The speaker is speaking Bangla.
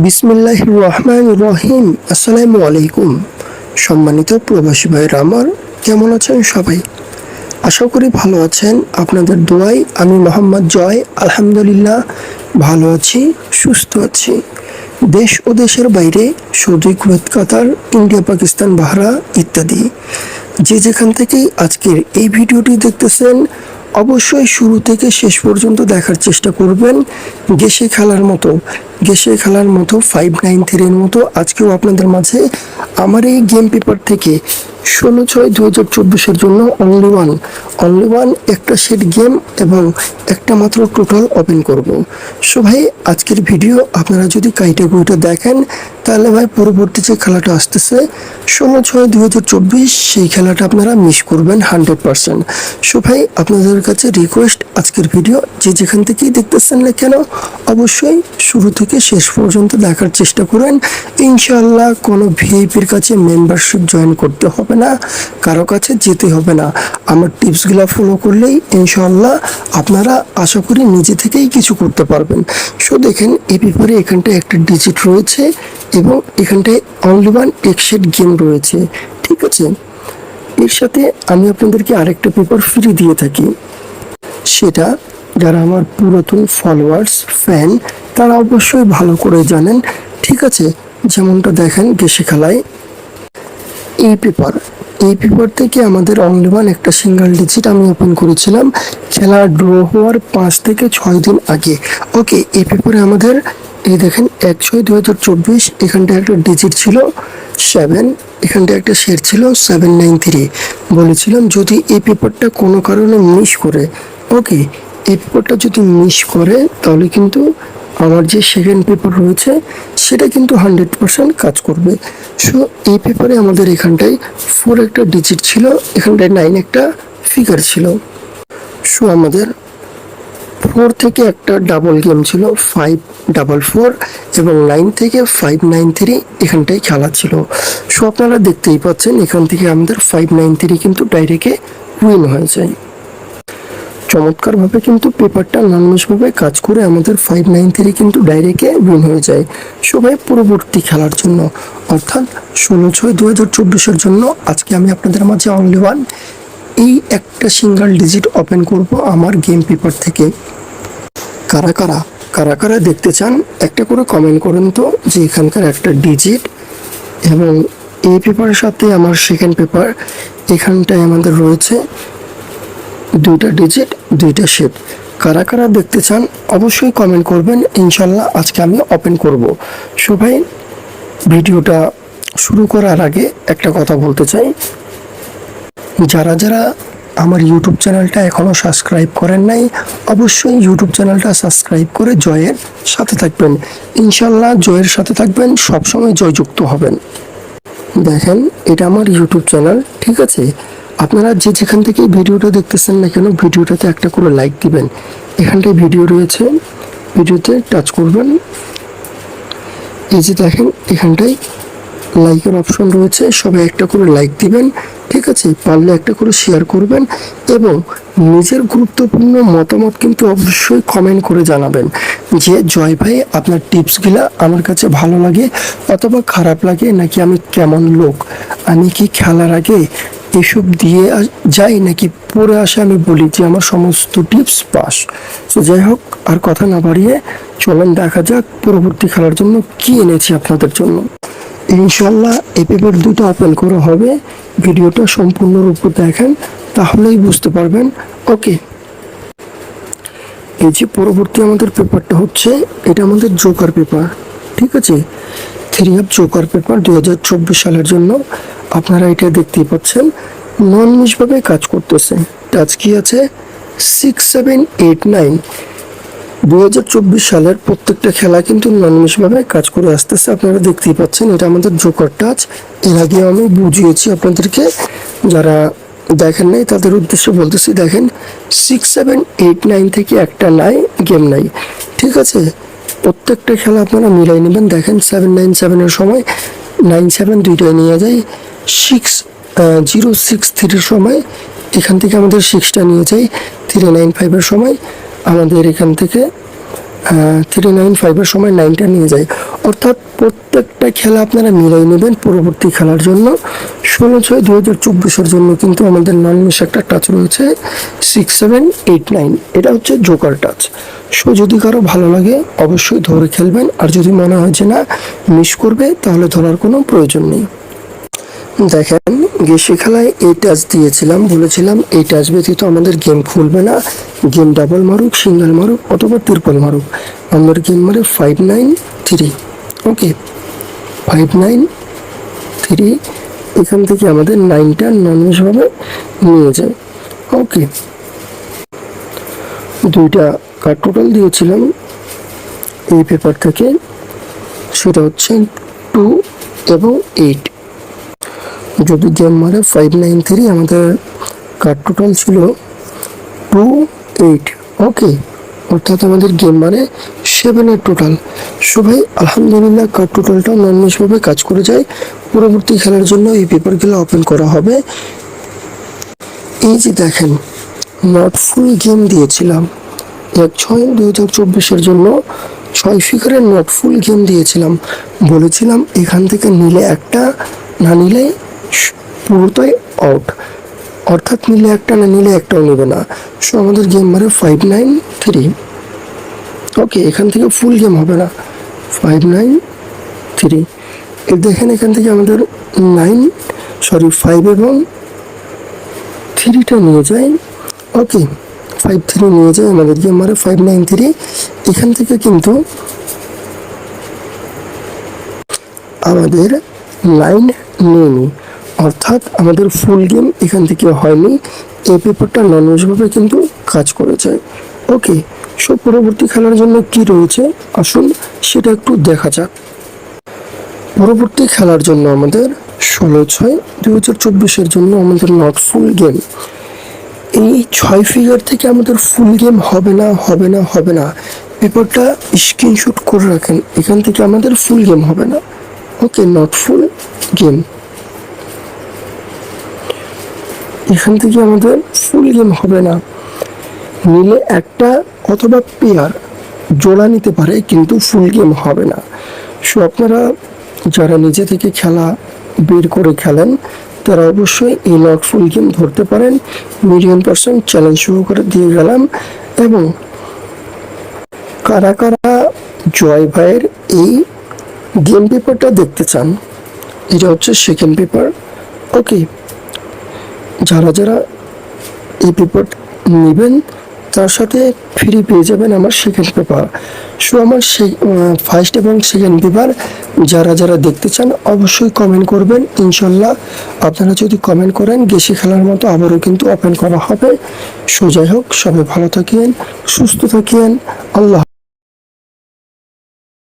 বিসমিল্লাহ রহমান রহিম। আসসালামু আলাইকুম সম্মানিত প্রবাসী ভাইয়ের আমার, কেমন আছেন সবাই? আশা করি ভালো আছেন। আপনাদের দোয়াই আমি মোহাম্মদ জয়, আলহামদুলিল্লাহ, ভালো আছি, সুস্থ আছি। দেশ ও দেশের বাইরে Saudi, Kuwait, Qatar, India, Pakistan বাহরা ইত্যাদি যে যেখান থেকেই আজকের এই ভিডিওটি দেখতেছেন অবশ্যই শুরু থেকে শেষ পর্যন্ত দেখার চেষ্টা করবেন গেসে খেলার মতো, গেসে খেলার মতো ফাইভ নাইন থ্রির মতো। আজকেও আপনাদের মাঝে আমার এই গেম পেপার থেকে ষোলো ছয় দু হাজার চব্বিশের জন্য অনলি ওয়ান অনলি ওয়ান একটা সেট গেম এবং একটা মাত্র টোটাল ওপেন করব। সো ভাই, আজকের ভিডিও আপনারা যদি কাইটে বইটা দেখেন তাহলে ভাই পরবর্তী যে খেলাটা আসতেছে, ষোলো, ছয় দু হাজার চব্বিশ, সেই খেলাটা আপনারা মিস করবেন হান্ড্রেড পার্সেন্ট। সো ভাই, আপনাদের কাছে রিকোয়েস্ট আজকের ভিডিও যে যেখান থেকেই দেখতেছেন না কেন, অবশ্যই শুরু থেকে শেষ পর্যন্ত দেখার চেষ্টা করেন। ইনশাআল্লাহ কোনো ভিআইপির কাছে মেম্বারশিপ জয়েন করতে হবে না, কারও কাছে যেতে হবে না। আমার টিপসগুলো ফলো করলেই ইনশাল্লাহ আপনারা আশা করি নিজে থেকেই কিছু করতে পারবেন। সো দেখেন এই পেপারে এখানটায় একটা ডিজিট রয়েছে এবং এখানটায় অনলি ওয়ান এক্সেট গেম রয়েছে, ঠিক আছে? এর সাথে আমি আপনাদেরকে আরেকটা পেপার ফ্রি দিয়ে থাকি। সেটা যারা আমার পুরাতন ফলোয়ার্স ফ্যান তারা অবশ্যই ভালো করে জানেন, ঠিক আছে? যেমনটা দেখেন গেসে খেলায়। এই পেপার এই পেপার থেকে আমাদের অনলি ওয়ান একটা সিঙ্গেল ডিজিট আমি ওপেন করেছিলাম, খেলা ড্র হওয়ার পাঁচ থেকে ছয় দিন আগে। ওকে এই পেপারে আমাদের এই দেখেন এক ছয় দু হাজার চব্বিশ এখানটা একটা ডিজিট ছিল সেভেন এখানটা একটা শেয়ার ছিল সেভেন নাইন থ্রি বলেছিলাম যদি এই পেপারটা কোনো কারণে মিস করে ওকে এই পেপারটা যদি মিস করে, তাহলে কিন্তু আমার যে সেকেন্ড পেপার রয়েছে, সেটা কিন্তু হান্ড্রেড পার্সেন্ট কাজ করবে। সো এই পেপারে আমাদের এখানটায় ফোর একটা ডিজিট ছিল, এখানটায় নাইন একটা ফিগার ছিল। সো আমাদের ফোর থেকে একটা ডাবল গেম ছিল ফাইভ ডাবল ফোর এবং নাইন থেকে ফাইভ নাইন থ্রি এখানটায় খেলা ছিল। সো আপনারা দেখতেই পাচ্ছেন এখান থেকে আমাদের ফাইভ নাইন থ্রি কিন্তু ডাইরেক্টে উইন হয়ে যায়। চমৎকারভাবে কিন্তু পেপারটা নানমসভাবে কাজ করে আমাদের ফাইভ নাইন থ্রি কিন্তু ডাইরেক্টে উইন হয়ে যায়। সবাই পরবর্তী খেলার জন্য, অর্থাৎ ষোলো ছয় দু হাজার চব্বিশের জন্য আজকে আমি আপনাদের মাঝে অনলি ওয়ান এই একটা সিঙ্গেল ডিজিট ওপেন করব আমার গেম পেপার থেকে। কারা কারা কারা কারা দেখতে চান, একটা করে কমেন্ট করুন তো যে এখানকার একটা ডিজিট এবং এই পেপারের সাথে আমার সেকেন্ড পেপার এখানটায় আমাদের রয়েছে দুইটা ডিজিট দুইটা শেপ কারা কারা দেখতে চান, অবশ্যই কমেন্ট করবেন, ইনশাল্লাহ আজকে আমি ওপেন করব। সবাই ভিডিওটা শুরু করার আগে একটা কথা বলতে চাই। যারা যারা আমার ইউটিউব চ্যানেলটা এখনও সাবস্ক্রাইব করেন নাই, অবশ্যই ইউটিউব চ্যানেলটা সাবস্ক্রাইব করে জয়ের সাথে থাকবেন। ইনশাল্লাহ জয়ের সাথে থাকবেন, সবসময় জয়যুক্ত হবেন। দেখেন, এটা আমার ইউটিউব চ্যানেল ঠিক আছে? আপনারা যে যেখান থেকে ভিডিওটা দেখতেছেন না কেন, ভিডিওটাতে একটা করে লাইক দিবেন। এখানটায় ভিডিও রয়েছে ভিডিওতে টাচ করবেন। এই যে দেখেন, এখানটায় লাইকের অপশন রয়েছে, সবাই একটা করে লাইক দিবেন। ঠিক আছে, পারলে একটা করে শেয়ার করবেন এবং নিজের গুরুত্বপূর্ণ মতামত কিন্তু অবশ্যই কমেন্ট করে জানাবেন যে, জয় ভাই, আপনার টিপসগুলা আমার কাছে ভালো লাগে অথবা খারাপ লাগে নাকি আমি কেমন লোক? আমি কি খেলার আগে এসব দিয়ে যাই নাকি পরে আসে আমি বলি যে, আমার সমস্ত টিপস পাস? তো যাই হোক, আর কথা না বাড়িয়ে চলেন দেখা যাক পরবর্তী খেলার জন্য কি এনেছি আপনাদের জন্য। ইনশাল্লাহ এই পেপার দুটো ওপেন করা হবে। ভিডিওটা সম্পূর্ণরূপে দেখেন, তাহলেই বুঝতে পারবেন। ওকে। এই যে পরবর্তী আমাদের পেপারটা হচ্ছে, এটা আমাদের জোকার পেপার, ঠিক আছে? থ্রি অফ জোকার পেপার দু হাজার চব্বিশ সালের জন্য। আপনারা এটা দেখতেই পাচ্ছেন নন মিসভাবে কাজ করতেছে। টাচ কি আছে? সিক্স সেভেন এইট নাইন দু হাজার চব্বিশ সালের প্রত্যেকটা খেলা কিন্তু ননমিশভাবে কাজ করে আসতেছে। আপনারা দেখতেই পাচ্ছেন, এটা আমাদের জোকার টাচ এর আগে আমি বুঝিয়েছি আপনাদেরকে, যারা দেখেন নাই, তাদের উদ্দেশ্যে বলতেছি, দেখেন সিক্স সেভেন এইট নাইন থেকে একটা নাই গেম নাই। ঠিক আছে? প্রত্যেকটা খেলা আপনারা মিলাই নেবেন। দেখেন সেভেন নাইন সেভেনের সময় নাইন সেভেন দুইটাই নিয়ে যায়। সিক্স জিরো সিক্স থ্রির সময়, এখান থেকে আমাদের সিক্সটা নিয়ে যাই থ্রি নাইন ফাইভের সময়। আমাদের এখান থেকে থ্রি নাইন ফাইভের সময় নাইনটা নিয়ে যায়। অর্থাৎ প্রত্যেকটা খেলা আপনারা মিলাই নেবেন পরবর্তী খেলার জন্য। ষোলো ছয় দু হাজার চব্বিশের জন্য কিন্তু আমাদের নন মিস একটা টাচ রয়েছে সিক্স সেভেন এইট নাইন এটা হচ্ছে জোকার টাচ সো যদি কারও ভালো লাগে, অবশ্যই ধরে খেলবেন। আর যদি মনে হয় যে না মিস করবে, তাহলে ধরার কোনো প্রয়োজন নেই। দেখেন খেলায় এই টাচ দিয়েছিলাম, বলেছিলাম এই টাচ ব্যতীত আমাদের গেম খুলবে না। গেম ডাবল মারুক, সিঙ্গেল মারুক অথবা ট্রিপল মারুক। আমাদের গেম মারে five nine three okay five nine three এখান থেকে আমাদের নাইনটা ননভেজভাবে নিয়ে যায় ওকে দুইটা কার্ড টোটাল দিয়েছিলাম। এই পেপার থেকে, সেটা হচ্ছে টু এবং এইট যদি গেম মারে ফাইভ নাইন থ্রি আমাদের কার্ড টোটাল ছিল টু এইট ওকে অর্থাৎ আমাদের গেম মানে সেভেনের টোটাল সবাই আলহামদুলিল্লাহ কার্ড টোটালটা ননমিশভাবে কাজ করে যায়। পরবর্তী খেলার জন্য এই পেপারগুলো ওপেন করা হবে। এই যে দেখেন নট ফুল গেম দিয়েছিলাম। এক ছয় দুই হাজার চব্বিশের জন্য ছয় ফিগারের নট ফুল গেম দিয়েছিলাম। বলেছিলাম এখান থেকে নিলে একটা, না নিলে পুরোটাই আউট অর্থাৎ নিলে একটা না নিলে একটাও নেবে না। সো আমাদের গেম মারে ফাইভ নাইন থ্রি ওকে এখান থেকে ফুল গেম হবে না। ফাইভ নাইন থ্রি দেখেন এখান থেকে আমাদের নাইন সরি ফাইভ এবং থ্রিটা নিয়ে যায়। ওকে ফাইভ থ্রি নিয়ে যায় আমাদের গেম মারে ফাইভ নাইন থ্রি এখান থেকে কিন্তু আমাদের লাইন নেয়নি অর্থাৎ আমাদের ফুল গেম এখান থেকে হয়নি। এই পেপারটা ননভেজভাবে কিন্তু কাজ করেছে। ওকে সো পরবর্তী খেলার জন্য কি রয়েছে? আসুন সেটা একটু দেখা যাক। পরবর্তী খেলার জন্য আমাদের ষোলো ছয় দু হাজার চব্বিশের জন্য আমাদের নট ফুল গেম এই ছয় ফিগার থেকে আমাদের ফুল গেম হবে না হবে না হবে না। পেপারটা স্ক্রিনশট করে রাখেন। এখান থেকে আমাদের ফুল গেম হবে না। ওকে নট ফুল গেম এখান থেকে আমাদের ফুল গেম হবে না। নিলে একটা অথবা পেয়ার জোড়া নিতে পারে, কিন্তু ফুল গেম হবে না। সো আপনারা যারা নিজে থেকে খেলা বের করে খেলেন, তারা অবশ্যই এই নট ফুল গেম ধরতে পারেন। মিডিয়াম পার্সেন্ট চ্যালেঞ্জ শুরু করে দিয়ে গেলাম। এবং কারা কারা জয় ভাইয়ের এই গেম পেপারটা দেখতে চান, এটা হচ্ছে সেকেন্ড পেপার ওকে যারা যারা এই পেপার নেবেন, তার সাথে ফ্রি পেয়ে যাবেন আমার সেকেন্ড পেপার সো আমার ফার্স্ট এবং সেকেন্ড পেপার যারা যারা দেখতে চান, অবশ্যই কমেন্ট করবেন। ইনশাল্লাহ আপনারা যদি কমেন্ট করেন, গেসি খেলার মতো আবারও কিন্তু ওপেন করা হবে। সো যাই হোক, সবাই ভালো থাকেন, সুস্থ থাকেন। আল্লাহ